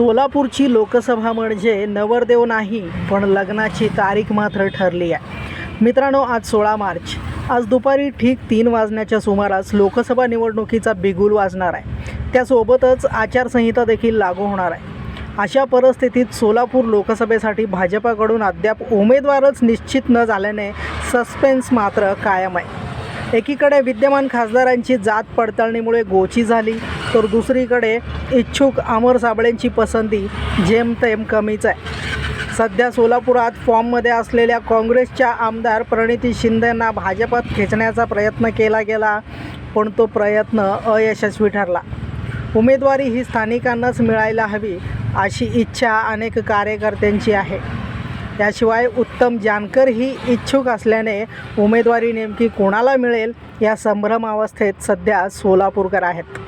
सोलापूरची लोकसभा म्हणजे नवरदेव नाही पण लग्नाची तारीख मात्र ठरली आहे. मित्रांनो आज सोळा मार्च. आज दुपारी ठीक तीन वाजण्याच्या सुमारास लोकसभा निवडणुकीचा बिगुल वाजणार आहे. त्यासोबतच आचारसंहिता देखील लागू होणार आहे. अशा परिस्थितीत सोलापूर लोकसभेसाठी भाजपाकडून अद्याप उमेदवारच निश्चित न झाल्याने सस्पेन्स मात्र कायम आहे. एकीकडे विद्यमान खासदारांची जात पडताळणीमुळे गोची झाली तर दुसरीकडे इच्छुक अमर साबळेंची पसंती जेमतेम कमीच आहे. सध्या सोलापुरात फॉर्ममध्ये असलेल्या काँग्रेसच्या आमदार प्रणिती शिंदेंना भाजपात खेचण्याचा प्रयत्न केला गेला पण तो प्रयत्न अयशस्वी ठरला. उमेदवारी ही स्थानिकांनाच मिळायला हवी अशी इच्छा अनेक कार्यकर्त्यांची आहे. त्याशिवाय उत्तम जानकर ही इच्छुक असल्याने उमेदवारी नेमकी कोणाला मिळेल या संभ्रमावस्थेत सध्या सोलापूरकर आहेत.